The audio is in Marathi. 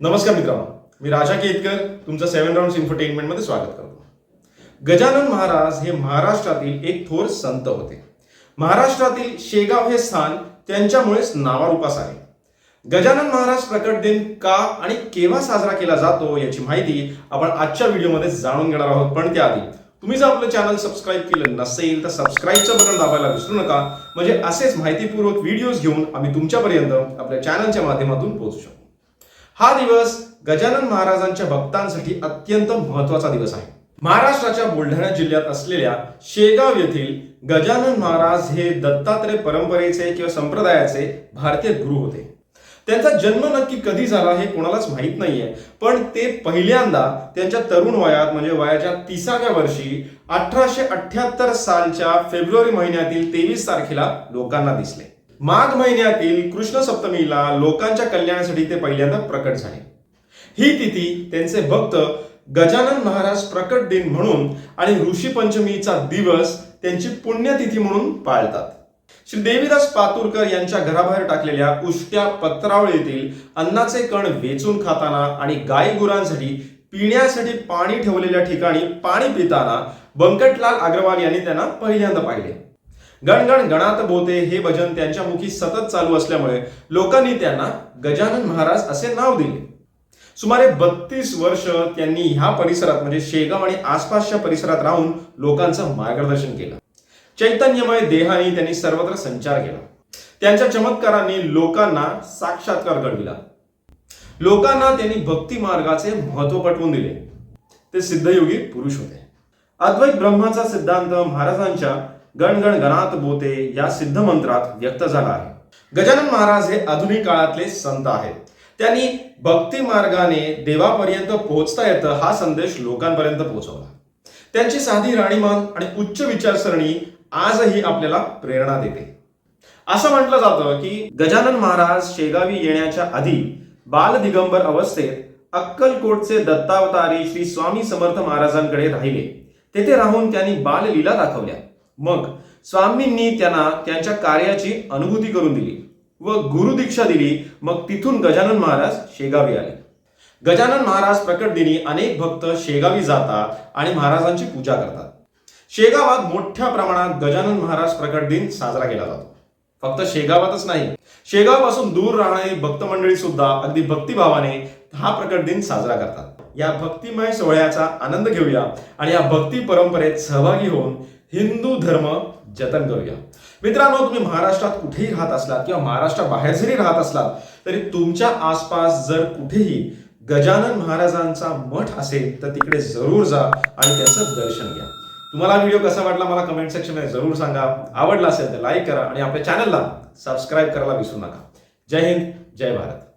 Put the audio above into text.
नमस्कार मित्रांनो मी राजा केतकर तुमचं सेव्हन राऊंड इन्फरटेनमेंटमध्ये स्वागत करतो. गजानन महाराज हे महाराष्ट्रातील एक थोर संत होते. महाराष्ट्रातील शेगाव हे स्थान त्यांच्यामुळेच नावारूपास आहे. गजानन महाराज प्रकट दिन का आणि केव्हा साजरा केला जातो याची माहिती आपण आजच्या व्हिडिओमध्ये जाणून घेणार आहोत. पण त्याआधी तुम्ही जर आपलं चॅनल सबस्क्राईब केलं नसेल तर सबस्क्राईबचं बटन दाबायला विसरू नका. म्हणजे असेच माहितीपूर्वक व्हिडिओज घेऊन आम्ही तुमच्यापर्यंत आपल्या चॅनलच्या माध्यमातून पोहोचू शकतो. हा दिवस गजानन महाराजांच्या भक्तांसाठी अत्यंत महत्त्वाचा दिवस आहे. महाराष्ट्राच्या बुलढाणा जिल्ह्यात असलेल्या शेगाव येथील गजानन महाराज हे दत्तात्रय परंपरेचे किंवा संप्रदायाचे भारतीय गुरु होते. त्यांचा जन्म नक्की कधी झाला हे कोणालाच माहीत नाहीये पण ते पहिल्यांदा त्यांच्या तरुण वयात म्हणजे वयाच्या तिसाव्या वर्षी अठराशे अठ्याहत्तर सालच्या फेब्रुवारी महिन्यातील तेवीस तारखेला लोकांना दिसले. माघ महिन्यातील कृष्ण सप्तमीला लोकांच्या कल्याणासाठी ते पहिल्यांदा प्रकट झाले. ही तिथी त्यांचे भक्त गजानन महाराज प्रकट दिन म्हणून आणि ऋषी पंचमीचा दिवस त्यांची पुण्यतिथी म्हणून पाळतात. श्री देवीदास पातुरकर यांच्या घराबाहेर टाकलेल्या उष्ट्या पत्रावळीतील अन्नाचे कण वेचून खाताना आणि गाय गुरांसाठी पिण्यासाठी पाणी ठेवलेल्या ठिकाणी पाणी पिताना बंकटलाल अग्रवाल यांनी त्यांना पहिल्यांदा पाहिले. गणगण गणात बोते हे भजन त्यांच्या मुखी सतत चालू असल्यामुळे लोकांनी त्यांना गजानन महाराज असे नाव दिले. सुमारे बत्तीस वर्ष त्यांनी ह्या परिसरात म्हणजे शेगाव आणि आसपासच्या परिसरात राहून लोकांचं मार्गदर्शन केलं. चैतन्यमय देहाने त्यांनी सर्वत्र संचार केला. त्यांच्या चमत्कारांनी लोकांना साक्षात्कार घडविला. लोकांना त्यांनी भक्ती मार्गाचे महत्त्व पटवून दिले. ते सिद्धयोगी पुरुष होते. अद्वैत ब्रह्माचा सिद्धांत महाराजांच्या गणगण गणात बोते या सिद्ध मंत्रात व्यक्त झाला आहे. गजानन महाराज हे आधुनिक काळातले संत आहेत. त्यांनी भक्ती मार्गाने देवापर्यंत पोहोचता येतं हा संदेश लोकांपर्यंत पोहोचवला. त्यांची साधी राणीमान आणि उच्च विचारसरणी आजही आपल्याला प्रेरणा देते. असं म्हटलं जातं की गजानन महाराज शेगावी येण्याच्या आधी बाल दिगंबर अवस्थेत अक्कलकोटचे दत्तावतारी श्री स्वामी समर्थ महाराजांकडे राहिले. तेथे राहून त्यांनी बाललीला दाखवल्या. मग स्वामींनी त्यांना त्यांच्या कार्याची अनुभूती करून दिली व गुरु दीक्षा दिली. मग तिथून गजानन महाराज शेगावी आले. गजानन महाराज प्रकट दिनी अनेक भक्त शेगावी जातात आणि महाराजांची पूजा करतात. शेगावात मोठ्या प्रमाणात गजानन महाराज प्रकट दिन साजरा केला जातो. फक्त शेगावातच नाही शेगावपासून दूर राहणारी भक्त मंडळी सुद्धा अगदी भक्तिभावाने हा प्रकट दिन साजरा करतात. या भक्तिमय सोहळ्याचा आनंद घेऊया आणि या भक्ती परंपरेत सहभागी होऊन हिंदू धर्म जतन करूया. मित्रांनो तुम्ही महाराष्ट्रात कुठेही राहत असलात किंवा महाराष्ट्राबाहेर जरी राहत असलात तरी तुमच्या आसपास जर कुठेही गजानन महाराजांचा मठ असेल तर तिकडे जरूर जा आणि त्याचं दर्शन घ्या. तुम्हाला व्हिडिओ कसा वाटला मला कमेंट सेक्शनमध्ये जरूर सांगा. आवडला असेल तर लाईक करा आणि आपल्या चॅनलला सबस्क्राईब करायला विसरू नका. जय हिंद जय भारत.